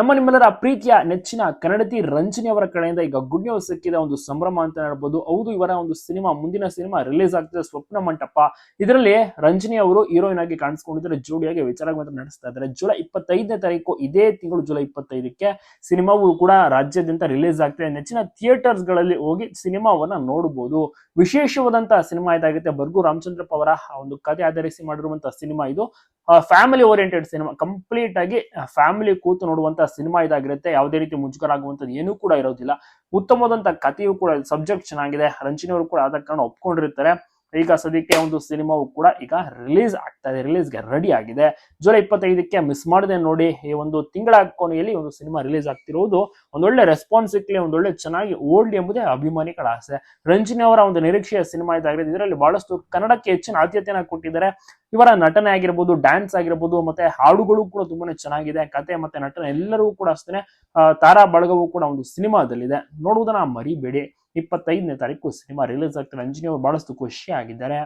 ನಮ್ಮ ನಿಮ್ಮೆಲ್ಲರ ಪ್ರೀತಿಯ ನೆಚ್ಚಿನ ಕನ್ನಡತಿ ರಂಜನಿ ಅವರ ಕಡೆಯಿಂದ ಈಗ ಗುಡ್ ನ್ಯೂಸ್ ಸಿಕ್ಕಿದ. ಒಂದು ಸಂಭ್ರಮ ಅಂತ ಹೇಳ್ಬೋದು. ಹೌದು, ಇವರ ಒಂದು ಸಿನಿಮಾ, ಮುಂದಿನ ಸಿನಿಮಾ ರಿಲೀಸ್ ಆಗ್ತಿದೆ. ಸ್ವಪ್ನ ಮಂಟಪ. ಇದರಲ್ಲಿ ರಂಜನಿ ಅವರು ಹೀರೋಯಿನ್ ಆಗಿ ಕಾಣಿಸ್ಕೊಂಡಿದ್ದಾರೆ. ಜೋಡಿಯಾಗಿ ವಿಚಾರಗಳನ್ನು ನಡೆಸ್ತಾ ಇದ್ದಾರೆ. ಜುಲೈ ಇಪ್ಪತ್ತೈದನೇ ತಾರೀಕು, ಇದೇ ತಿಂಗಳು ಜುಲೈ ಇಪ್ಪತ್ತೈದಕ್ಕೆ ಸಿನಿಮಾವು ಕೂಡ ರಾಜ್ಯಾದ್ಯಂತ ರಿಲೀಸ್ ಆಗ್ತಿದೆ. ನೆಚ್ಚಿನ ಥಿಯೇಟರ್ಸ್ಗಳಲ್ಲಿ ಹೋಗಿ ಸಿನಿಮಾವನ್ನ ನೋಡಬಹುದು ವಿಶೇಷವಾದಂತಹ ಸಿನಿಮಾ ಇದಾಗುತ್ತೆ. ಬರ್ಗು ರಾಮಚಂದ್ರಪ್ಪ ಅವರ ಒಂದು ಕಥೆ ಆಧರಿಸಿ ಮಾಡಿರುವಂತಹ ಸಿನಿಮಾ ಇದು. Family oriented cinema. ಕಂಪ್ಲೀಟ್ ಆಗಿ ಫ್ಯಾಮಿಲಿ ಕೂತು ನೋಡುವಂತ ಸಿನಿಮಾ ಇದಾಗಿರುತ್ತೆ, ಯಾವುದೇ ರೀತಿ ಮುಜುಗರ ಆಗುವಂಥದ್ದು ಏನೂ ಕೂಡ ಇರೋದಿಲ್ಲ. ಉತ್ತಮವಾದಂಥ ಕಥೆಯು ಕೂಡ ಸಬ್ಜೆಕ್ಟ್ ಚೆನ್ನಾಗಿದೆ. ರಂಜಿನಿ ಅವರು ಕೂಡ ಆದ ಕಾರಣ ಒಪ್ಕೊಂಡಿರ್ತಾರೆ. ಈಗ ಸದ್ಯಕ್ಕೆ ಒಂದು ಸಿನಿಮಾವು ಕೂಡ ಈಗ ರಿಲೀಸ್ ಆಗ್ತಾ ಇದೆ ರಿಲೀಸ್ಗೆ ರೆಡಿ ಆಗಿದೆ. ಜುಲೈ ಇಪ್ಪತ್ತೈದಕ್ಕೆ ಮಿಸ್ ಮಾಡದೆ ನೋಡಿ, ಈ ಒಂದು ತಿಂಗಳ ಕೊನೆಯಲ್ಲಿ ಒಂದು ಸಿನಿಮಾ ರಿಲೀಸ್ ಆಗ್ತಿರುವುದು ಒಂದೊಳ್ಳೆ ರೆಸ್ಪಾನ್ಸ್ ಸಿಕ್ಲಿ ಒಂದೊಳ್ಳೆ ಚೆನ್ನಾಗಿ ಓಡ್ಲಿ ಎಂಬುದೇ ಅಭಿಮಾನಿಗಳ ಆಸೆ. ರಂಜಿನಿ ಅವರ ಒಂದು ನಿರೀಕ್ಷೆಯ ಸಿನಿಮಾ ಇದಾಗಿದೆ ಇದರಲ್ಲಿ ಬಹಳಷ್ಟು ಕನ್ನಡಕ್ಕೆ ಹೆಚ್ಚಿನ ಆದ್ಯತೆಯನ್ನು ಕೊಟ್ಟಿದ್ದಾರೆ. ಇವರ ನಟನೆ ಆಗಿರ್ಬೋದು ಡ್ಯಾನ್ಸ್ ಆಗಿರ್ಬೋದು, ಮತ್ತೆ ಹಾಡುಗಳು ಕೂಡ ತುಂಬಾನೇ ಚೆನ್ನಾಗಿದೆ. ಕತೆ ಮತ್ತೆ ನಟನೆ ಎಲ್ಲರೂ ಕೂಡ ಅಷ್ಟೇ ತಾರಾ ಬಳಗವು ಕೂಡ ಒಂದು ಸಿನಿಮಾದಲ್ಲಿದೆ. ನೋಡುವುದನ್ನ ಮರಿಬೇಡಿ. ಇಪ್ಪತ್ತೈದನೇ ತಾರೀಕು ಸಿನಿಮಾ ರಿಲೀಸ್ ಆಗ್ತದೆ ರಂಜಿನಿ ಅವರು ಬಹಳಷ್ಟು ಖುಷಿ ಆಗಿದ್ದಾರೆ.